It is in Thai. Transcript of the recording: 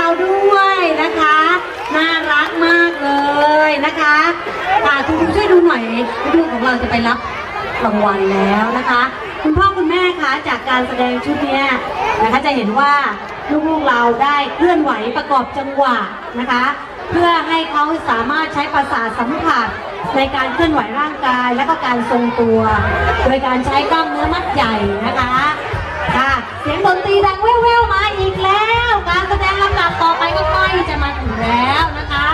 เราด้วยนะคะ น่ารักมากเลยนะคะค่ะคุณครูช่วยดูหน่อยลูกของเราจะไปรับรางวัลแล้วนะคะ คุณพ่อคุณแม่คะจากการแสดงชุดนี้นะคะจะเห็นว่าลูกๆเราได้เคลื่อนไหวประกอบจังหวะนะคะ เพื่อให้เขาสามารถใช้ภาษาสัมผัสในการเคลื่อนไหวร่างกายและก็การทรงตัว โดยการใช้กล้ามเนื้อมัดใหญ่นะคะ ค่ะเสียงดนตรีดังแว่วๆมาอีกแล้ว การแสดงลำดับต่อไปก็ใกล้จะมาถึงแล้วนะคะ